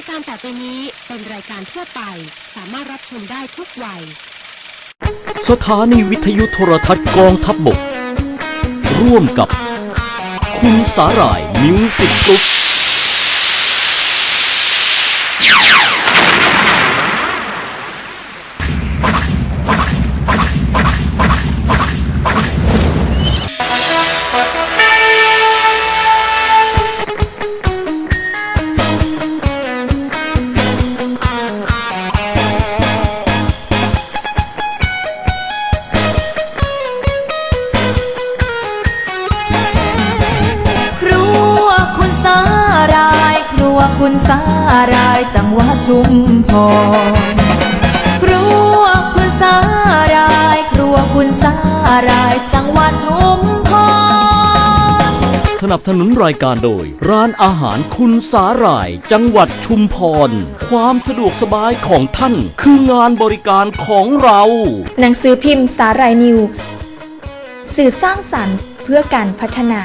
ายการต่อไปนี้เป็นรายการทั่วไป สามารถรับชมได้ทุกวัย สถานีวิทยุโทรทัศน์กองทัพบบก ร่วมกับ คุณสาหร่ายมิวสิกกรุ๊ป ครัวคุณสารายจังหวัดชุมพรครัวคุณสาราย ครัวคุณสาราย จังหวัดชุมพรสนับสนุนรายการโดย ร้านอาหารคุณสาหร่าย จังหวัดชุมพร ความสะดวกสบายของท่านคืองานบริการของเรา หนังสือพิมพ์สารายนิว สื่อสร้างสรรค์เพื่อการพัฒนา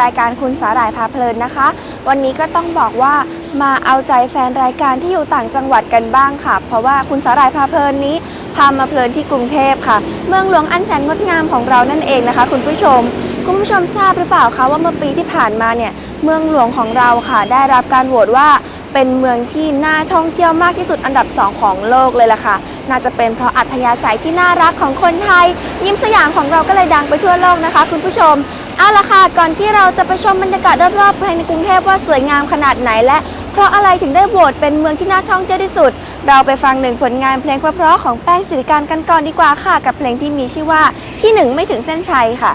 รายการคุณสาหร่ายพาเพลินนะคะ วันนี้ก็ต้องบอกว่ามาเอาใจแฟนรายการที่อยู่ต่างจังหวัดกันบ้างค่ะ เพราะว่าคุณสาหร่ายพาเพลินนี้พามาเพลินที่กรุงเทพค่ะ เมืองหลวงอันแสนงดงามของเรานั่นเองนะคะ คุณผู้ชม คุณผู้ชมทราบหรือเปล่าคะว่าเมื่อปีที่ผ่านมาเนี่ยเมืองหลวงของเราค่ะ ได้รับการโหวตว่าเป็นเมืองที่น่าท่องเที่ยวมากที่สุดอันดับ 2 ของโลกเลยล่ะค่ะ น่าจะเป็นเพราะอัธยาศัยที่น่ารักของคนไทย ยิ้มสยามของเราก็เลยดังไปทั่วโลกนะคะ คุณผู้ชม เอาละค่ะ ก่อนที่เราจะไปชมบรรยากาศรอบๆภายในกรุงเทพว่าสวยงามขนาดไหนและเพราะอะไรถึงได้โหวตเป็นเมืองที่น่าท่องเที่ยวที่สุด เราไปฟังหนึ่งผลงานเพลงเพราะๆของแป้งสิริการกันก่อนดีกว่าค่ะ กับเพลงที่มีชื่อว่าที่หนึ่งไม่ถึงเส้นชัยค่ะ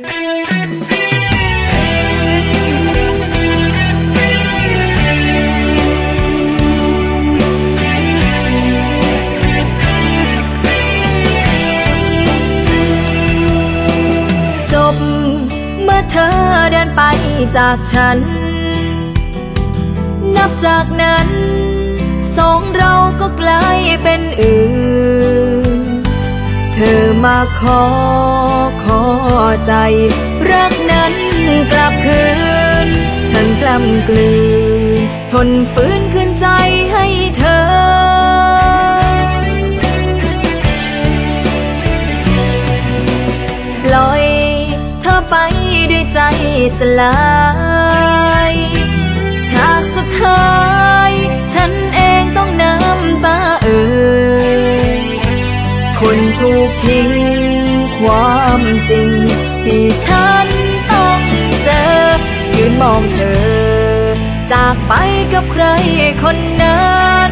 จ จากฉัน นับจากนั้น สองเราก็กลายเป็นอื่น เธอมาขอขอใจ รักนั้นกลับคืน ฉันกล้ำกลืน ทนฝืนคืนใจให้เธอลอยเธอไป ใจสลายฉากสุดท้าย ฉันเองต้องน้ำตาเอ่ยคนถูกทิ้ง ความจริง ที่ฉันต้องเจอ ยืนมองเธอ จากไปกับใครคนนั้น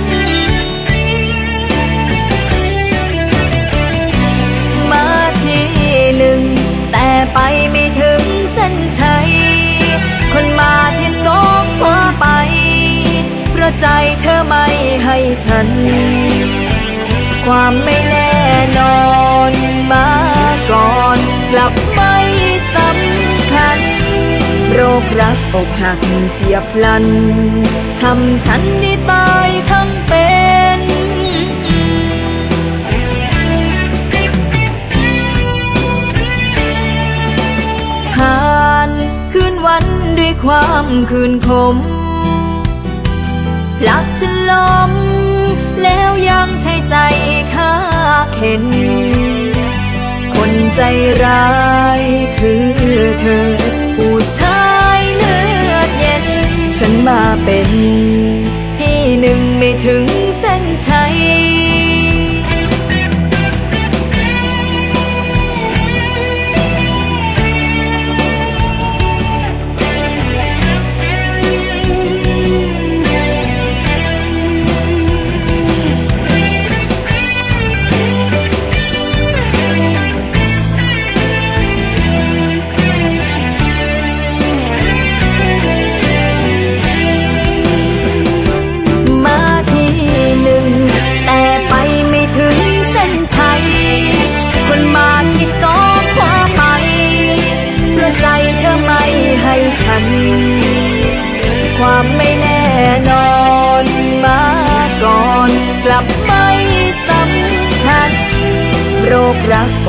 มาทีหนึ่ง แต่ไปไม่ถึง ใจเธอไม่ให้ฉัน ความไม่แน่นอนมาก่อน กลับไม่สำคัญ โรครักอกหักเจียบพลัน ทำฉันได้ตายทั้งเป็นผ่านคืนวันด้วยความคืนคม หลักฉันล้มแล้วยังใช้ใจข้าเข็น คนใจร้ายคือเธอ ผู้ชายเลือดเย็น ฉันมาเป็นที่หนึ่งไม่ถึง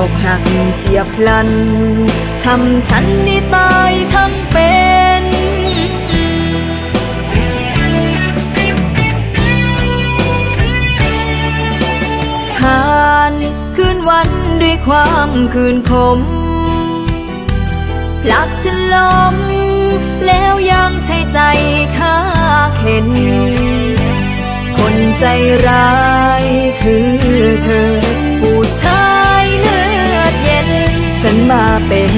อกหักเจียบพลัน ทำฉันนี่ตายทั้งเป็นหานคืนวันด้วยความคืนคมผลักฉันล้มแล้วยังใช้ใจข้าเข็น คนใจร้ายคือเธอผู้ชาย ฉันมาเป็น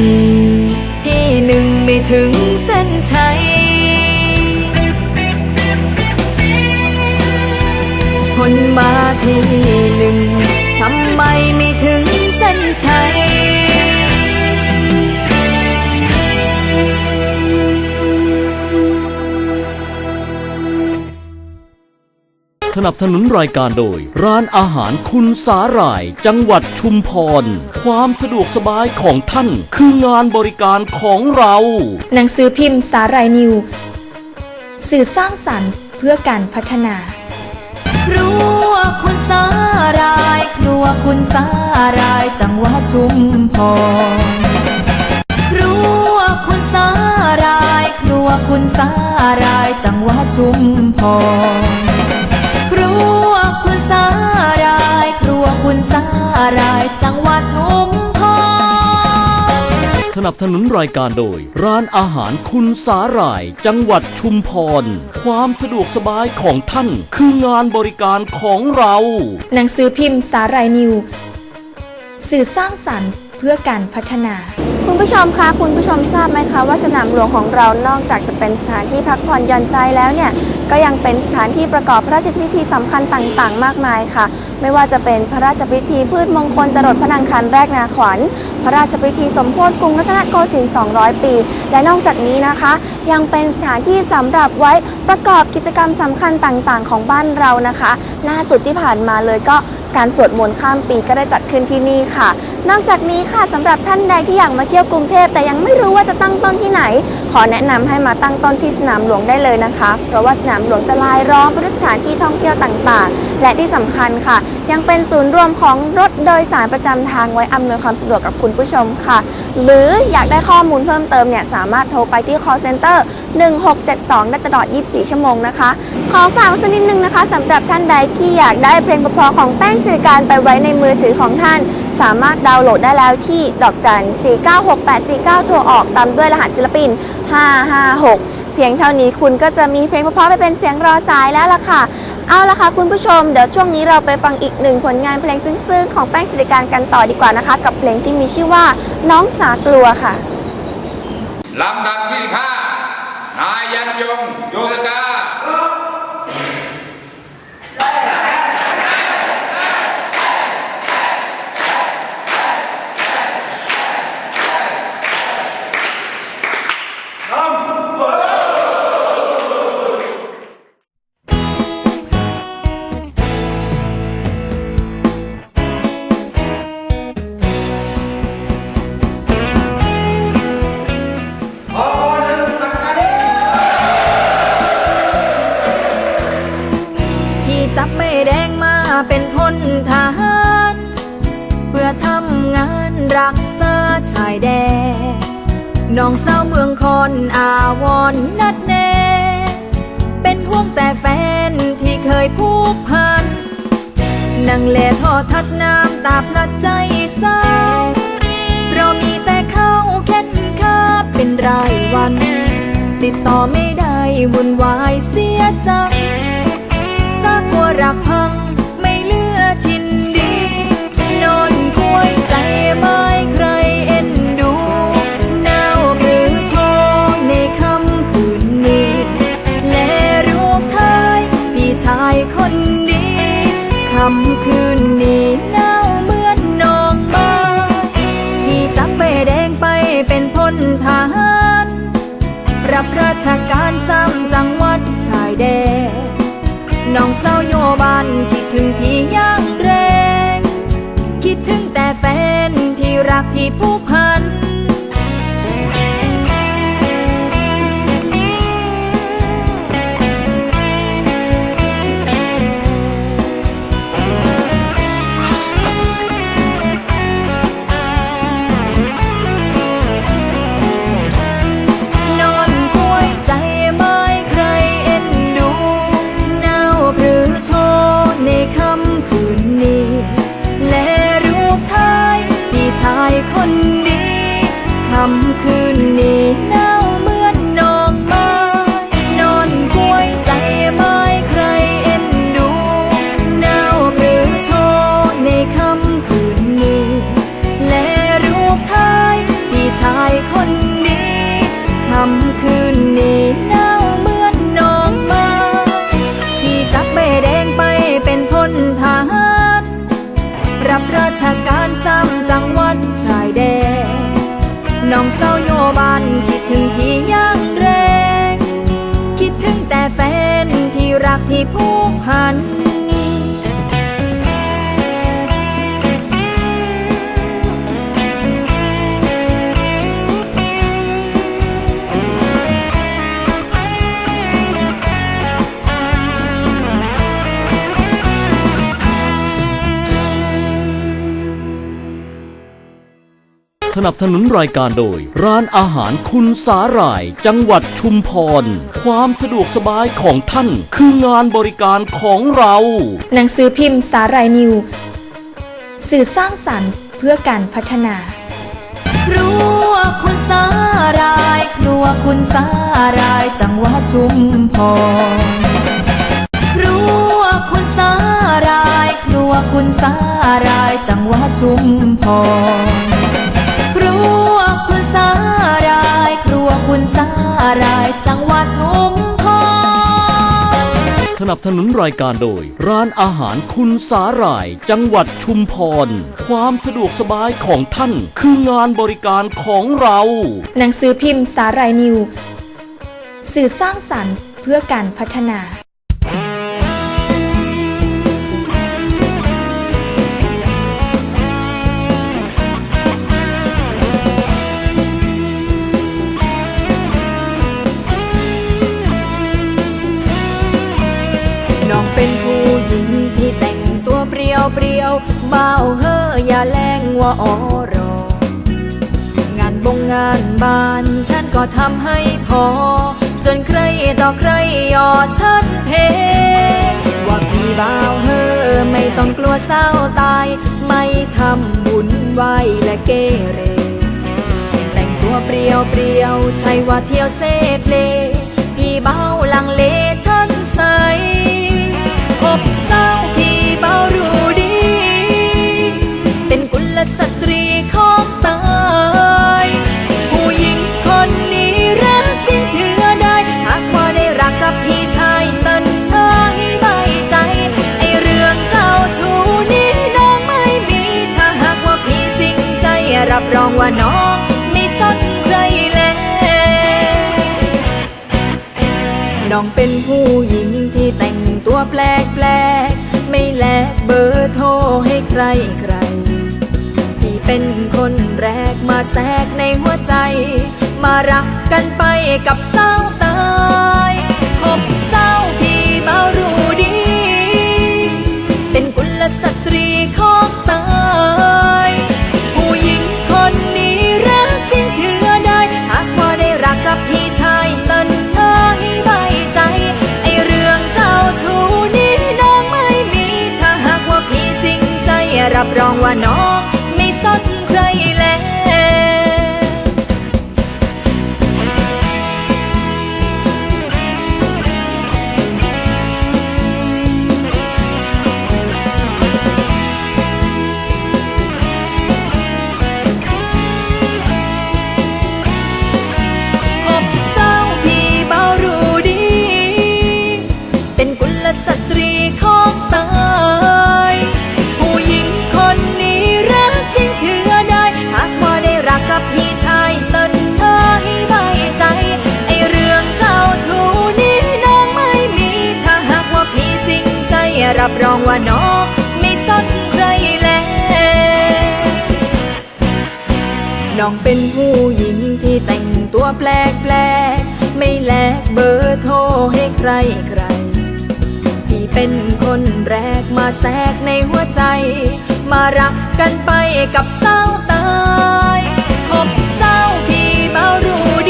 ที่หนึ่งไม่ถึงเส้นชัยคนมาที่หนึ่งทำไมไม่ถึงเส้นชัย สนับสนุนรายการโดย ร้านอาหารคุณสาหร่าย จังหวัดชุมพร ความสะดวกสบายของท่าน คืองานบริการของเรา หนังสือพิมพ์สาหร่ายนิว สื่อสร้างสรรค์เพื่อการพัฒนาครัวคุณสารายครัวคุณสาราย จังหวัดชุมพรครัวคุณสารายครัวคุณสาราย จังหวัดชุมพรครัว คุณสาราย ครัวคุณสาราย จังหวัดชมพรสนับสนุนรายการโดย ร้านอาหารคุณสาหร่าย จังหวัดชุมพร ความสะดวกสบายของท่าน คืองานบริการของเรา หนังสือพิมพ์สาหร่ายนิว สื่อสร้างสรรค์เพื่อการพัฒนา คุณผู้ชมคะคุณผู้ชมทราบไหมคะว่าสนามหลวงของเรานอกจากจะเป็นสถานที่พักผ่อนหย่อนใจแล้วเนี่ยก็ยังเป็นสถานที่ประกอบพระราชพิธีสำคัญต่างๆ มากมายค่ะ ไม่ว่าจะเป็นพระราชพิธีพืชมงคลจรดพระนางคันแรกนาขวัญ พระราชพิธีสมโพธิกรุงรัตนโกสินทร์200 ปี และนอกจากนี้นะคะ ยังเป็นสถานที่สำหรับไว้ประกอบกิจกรรมสำคัญต่างๆ ของบ้านเรานะคะล่าสุดที่ผ่านมาเลยก็ การสวดมนต์ข้ามปีก็ได้จัดขึ้นที่นี่ค่ะ นอกจากนี้ค่ะสำหรับท่านใดที่อยากมาเที่ยวกรุงเทพแต่ยังไม่รู้ว่าจะตั้งต้นที่ไหน ขอแนะนำให้มาตั้งต้นที่สนามหลวงได้เลยนะคะ เพราะว่าสนามหลวงจะลายล้อมไปด้วยสถานที่ท่องเที่ยวต่างๆ และที่สำคัญค่ะ ยังเป็นศูนย์รวมของรถโดยสารประจำทางไว้อำนวยความสะดวกกับคุณผู้ชมค่ะ หรืออยากได้ข้อมูลเพิ่มเติมเนี่ยสามารถโทรไปที่ call center 1672 ได้ตลอด 24 ชั่วโมงนะคะ ขอฝากสักนิดนึงนะคะสำหรับท่านใดที่อยากได้เพลงเพราะๆของแป้งสิริการไปไว้ในมือถือของท่าน สามารถดาวน์โหลดได้แล้วที่ดอกจัน 496-849 โทรออกตามด้วยรหัสศิลปิน 556 เพียงเท่านี้คุณก็จะมีเพลงเพราะๆไปเป็นเสียงรอสายแล้วล่ะค่ะ เอาละค่ะคุณผู้ชม เดี๋ยวช่วงนี้เราไปฟังอีกหนึ่งผลงานเพลงซึ้งๆ ของแป้งสิริการกันต่อดีกว่านะคะ กับเพลงที่มีชื่อว่าน้องสากลัวค่ะลำดับที่ห้านายยันยงโยธกา จับไม่แดงมาเป็นพลทหาร เพื่อทำงานรักษาชายแดนน้องสาวเมืองคอนอาวรณ์นัดแนเป็นห่วงแต่แฟนที่เคยผูกพันนั่งแลทอทัดน้ำตาพลัดใจสาวเรามีแต่เข้าแค้นค่าเป็นรายวัน ติดต่อไม่ได้วุ่นวายเสียจัง ที่ ผูกพัน สนับสนุนรายการโดย ร้านอาหารคุณสาหร่าย จังหวัดชุมพร ความสะดวกสบายของท่าน คืองานบริการของเรา หนังสือพิมพ์สาหร่ายนิว สื่อสร้างสรรค์เพื่อการพัฒนาครัวคุณสารายครัวคุณสาราย จังหวัดชุมพรครัวคุณสารายครัวคุณสาราย จังหวัดชุมพรารายจังหวัดชุมพรสนับสนุนรายการโดย ร้านอาหารคุณสาหร่าย จังหวัดชุมพร ความสะดวกสบายของท่าน คืองานบริการของเรา หนังสือพิมพ์สาหร่ายนิว สื่อสร้างสรรค์เพื่อการพัฒนา บาเฮออย่าแรงว่าออรองานบงงานบ้านฉันก็ทำให้พอ จนใครต่อใครยอดฉันเพว่าพี่บ่าวเฮอไม่ต้องกลัวเศร้าตาย ไม่ทำบุญไหวและเกเร แต่งตัวเปรียวเปรียวใช่ว่าเที่ยวเซฟเลพี่เบาลังเลฉัน รับรองว่าน้องไม่สนใครแล้วน้องเป็นผู้หญิงที่แต่งตัวแปลกแปลกไม่แลกเบอร์โทรให้ใครใครพี่เป็นคนแรกมาแทรกในหัวใจ มารักกันไปกับเศร้าตายพบเศร้าพี่เบารู้ รับรองว่าน้องไม่สนใครแล้วน้องเป็นผู้หญิงที่แต่งตัวแปลกแปลกไม่แลกเบอร์โทรให้ใครใคร พี่เป็นคนแรกมาแทรกในหัวใจ มารักกันไปกับเศร้าตายพบเศร้าพี่เบารู้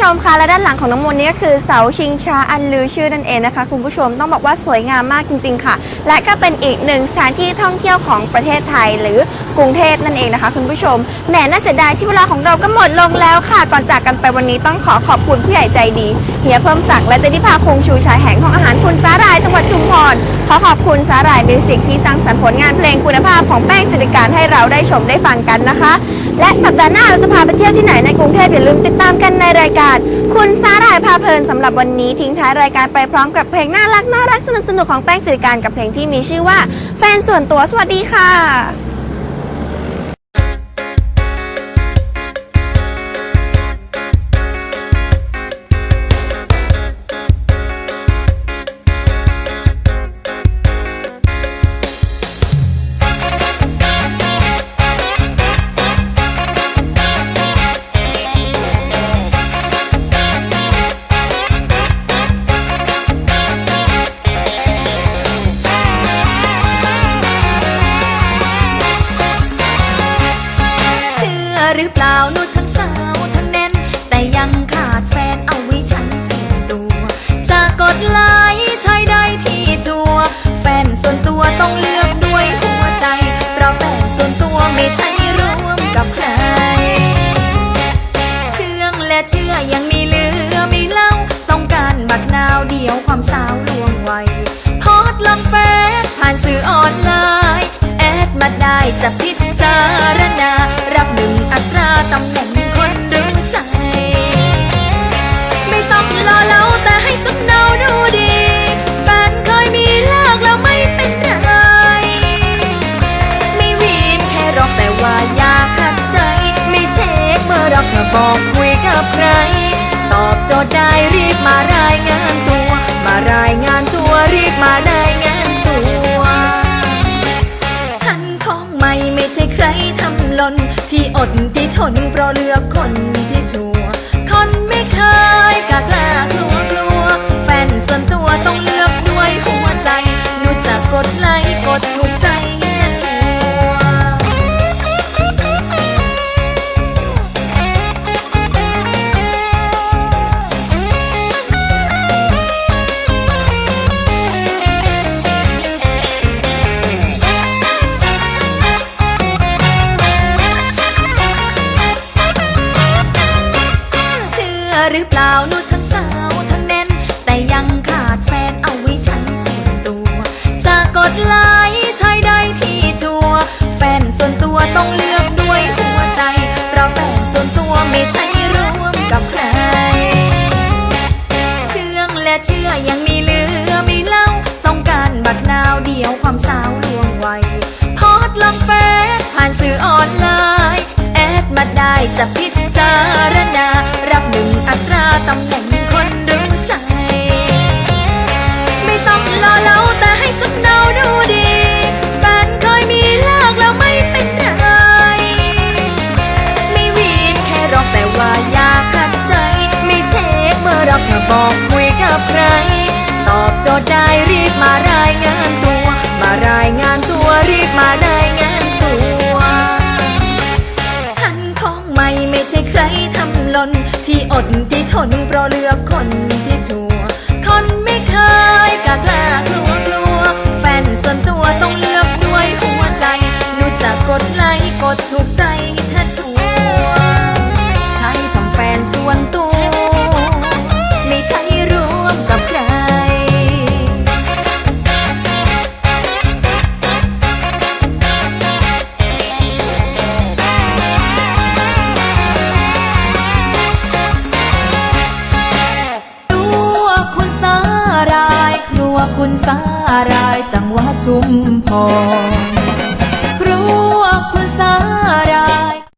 ชมคะและด้านหลังของน้องมนต์นี่ก็คือเสาชิงช้าอันลือชื่อนั่นเองนะคะ คุณผู้ชมต้องบอกว่าสวยงามมากจริง ๆ ค่ะ และก็เป็นอีกหนึ่งสถานที่ท่องเที่ยวของประเทศไทยหรือกรุงเทพนั่นเองนะคะ คุณผู้ชมแหมน่าเสียดายที่เวลาของเราก็หมดลงแล้วค่ะ ก่อนจากกันไปวันนี้ต้องขอขอบคุณผู้ใหญ่ใจดีเฮียเพิ่มศักดิ์และเจนิพาคงชูชายแห่งของอาหารคุณสารายจังหวัดชุมพร ขอขอบคุณสาหร่ายมิวสิกที่สร้างสรรค์ผลงานเพลงคุณภาพของแป้งสิริการให้เราได้ชมได้ฟังกันนะคะ และสัปดาห์หน้าเราจะพาไปเที่ยวที่ไหนในกรุงเทพอย่าลืมติดตามกันในรายการ คุณสาหร่ายพาเพลินสำหรับวันนี้ทิ้งท้ายรายการไปพร้อมกับเพลงน่ารักน่ารักสนุกสนุกของแป้งสิริการกับเพลงที่มีชื่อว่าแฟนส่วนตัวสวัสดีค่ะ หรือเปล่านุชทั้งสาวทั้งแน่น แต่ยังขาดแฟนเอาไว้ฉันส่วนตัว จะกดไลค์ใช้ได้ที่ชัว แฟนส่วนตัวต้องเลือกด้วยหัวใจ เพราะแฟนส่วนตัวไม่ใช่ร่วมกับใคร เชื่องและเชื่อยังมีเหลือไม่เล่า ต้องการบัตรนาวเดียวความสาวลวงไวพอดลงเฟซผ่านสื่อออนไลน์ แอดมาได้จะพิจารณาร อั